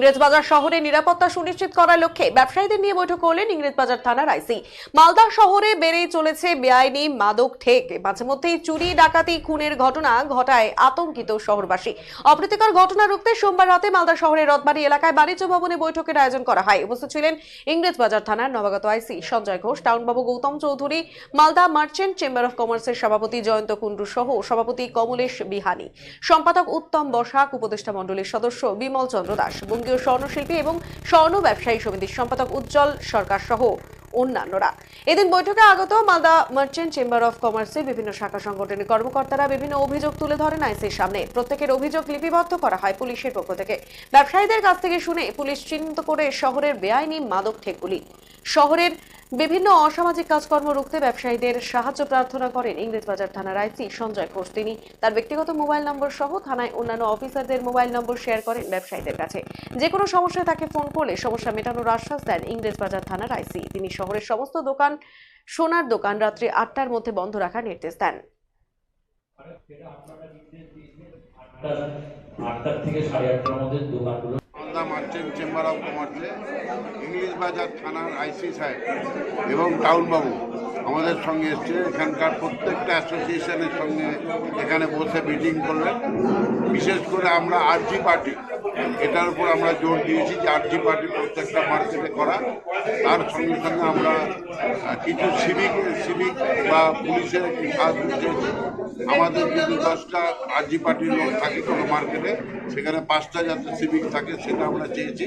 ইংরেজবাজার শহরে নিরাপত্তা সুনিশ্চিত করার লক্ষ্যে ব্যবসায়ীদের নিয়ে বৈঠক করলেন ইংরেজবাজার থানার আইসি। মালদা শহরে বেড়েই চলেছে বেআইনি মাদক ঠেক। মাঝে মধ্যেই চুরি, ডাকাতি, খুনের ঘটনা ঘটায় আতঙ্কিত শহরবাসী। অপ্রীতিকর ঘটনা রুখতে সোমবার রাতে মালদা শহরের রথবাড়ি এলাকায় বাণিজ্য ভবনে বৈঠকের আয়োজন করা হয়। উপস্থিত ছিলেন ইংরেজবাজার থানার নবাগত IC Sanjay Ghosh, টাউনবাবু Gautam Chowdhury, Malda merchant chamber of কমার্সের সভাপতি জয়ন্ত কুণ্ডু সহ সভাপতি কমলেশ বিহানি। সম্পাদক উত্তম বসাক, উপদেষ্টা মণ্ডলীর সদস্য বিমল চন্দ্র দাস। বঙ্গীয় স্বর্ণশিল্পী এবং স্বর্ণ ব্যবসায়ী সমিতির সম্পাদক উজ্জ্বল সরকার সহ অন্যান্যরা। এদিন বৈঠকে আগত মালদা মার্চেন্ট চেম্বার অফ কমার্সের বিভিন্ন শাখা সংগঠনের কর্মকর্তারা বিভিন্ন অভিযোগ তুলে ধরেন আইসির সামনে। প্রত্যেকের অভিযোগ লিপিবদ্ধ করা হয় পুলিশের পক্ষ থেকে। ব্যবসায়ীদের কাছ থেকে শুনে পুলিশ চিহ্নিত করে শহরের বেআইনি মাদক ঠেকগুলি শহরের বিভিন্ন অসামাজিক কাজকর্ম রুখতে ব্যবসায়ীদের সাহায্য প্রার্থনা করেন ইংরেজবাজার থানার আইসি সঞ্জয় ঘোষ। তিনি তার ব্যক্তিগত মোবাইল নম্বর সহ থানায় অন্যান্য অফিসারদের মোবাইল নম্বর শেয়ার করেন ব্যবসায়ীদের কাছে। যে কোনো সমস্যায় তাকে ফোন করলে সমস্যা মেটানোর আশ্বাস দেন ইংরেজবাজার থানার আইসি। তিনি শহরের সমস্ত দোকান, সোনার দোকান রাত্রি আটটার মধ্যে বন্ধ রাখার নির্দেশ দেন। আটটার থেকে সাড়ে আটটার মধ্যে দোকানগুলো মালদা মারছেন চেম্বার অফ কমার্সে ইংলিশ বাজার থানার আইসি সাহেব এবং টাউনবাবু আমাদের সঙ্গে এসছে। এখানকার প্রত্যেকটা অ্যাসোসিয়েশনের সঙ্গে এখানে বসে মিটিং করলেন। বিশেষ করে আমরা আরজি পার্টি এটার উপর আমরা জোর দিয়েছি যে আরজি পার্টি প্রত্যেকটা মার্কেটে করা। তার সঙ্গে সঙ্গে আমরা কিছু সিভিক সিভিক বা পুলিশের একটি সাহায্য চেয়েছি আমাদের যদি দশটা আরজি পার্টির লোক থাকে কোনো মার্কেটে, সেখানে পাঁচটা যাতে সিভিক থাকে সেটা আমরা চেয়েছি।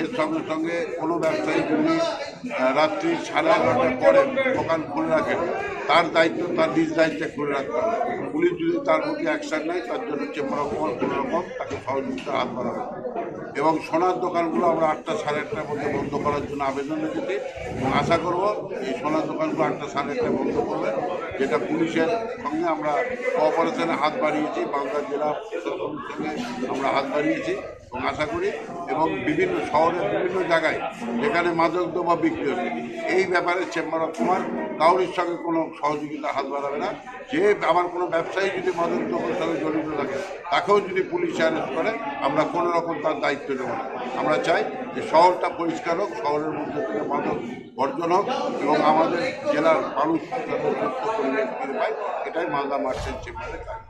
এর সঙ্গে সঙ্গে কোনো ব্যবসায়ী যদি রাত্রি সাড়ে এগারোটার পরে দোকান খুলে রাখেন তার দায়িত্ব, তার নিজ দায়িত্বে খুলে রাখতে হবে। পুলিশ যদি তার প্রতি অ্যাকশন নেয়, তার জন্য চেম্বার অফ কোনো রকম তাকে সহযোগিতা হাত বাড়াবে এবং সোনার দোকানগুলো আমরা আটটা সাড়ে আটটার মধ্যে বন্ধ করার জন্য আবেদন রেখেছি। এবং আশা করব এই সোনার দোকানগুলো আটটা সাড়ে আটটায় বন্ধ করবে। যেটা পুলিশের সঙ্গে আমরা কোঅপারেশনে হাত বাড়িয়েছি মালদা জেলা প্রশাসনের সঙ্গে আমরা হাত বাড়িয়েছি। এবং আশা করি, এবং বিভিন্ন শহরের বিভিন্ন জায়গায় যেখানে মাদক দ্রব্য বিক্রি হচ্ছে, এই ব্যাপারে চেম্বার অফ কমার্স কাউরির সঙ্গে কোনো সহযোগিতা হাত বাড়াবে না। যে আমার কোনো ব্যবসায়ী যদি মাদক দ্রব্যের সঙ্গে জড়িত থাকে, তাকেও যদি পুলিশ অ্যারেস্ট করে, আমরা কোনো রকম তার দায়িত্ব নেব না। আমরা চাই যে শহরটা পরিষ্কার হোক, শহরের মধ্যে থেকে মাদক বর্জন হোক এবং আমাদের জেলার মানুষ পরিবেশ ফিরে পায়, এটাই মালদা মার্চেন্ট চেম্বারের কাজ।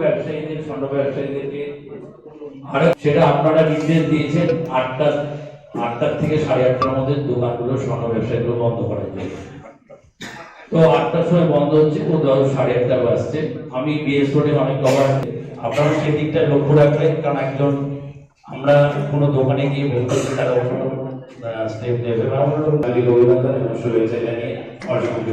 ব্যবসায়ীদের স্বর্ণ ব্যবসায়ীদেরকে সেটা আপনারা নির্দেশ দিয়েছেন আটটা আটটার থেকে সাড়ে আটটার মধ্যে দোকানগুলো স্বর্ণ ব্যবসায়ীগুলো বন্ধ করা যায়। তো আটটার সময় বন্ধ হচ্ছে ও ধরো সাড়ে আটটা বাজছে। আমি বিএস রোডে অনেক কভার আপনারা সেই দিকটা লক্ষ্য রাখবেন কারণ একজন আমরা কোনো দোকানে গিয়ে বলতে তারা অন্য স্টেপ দেবে বা আমরা অভিনন্দন এবং শুভেচ্ছা জানিয়ে অসংখ্য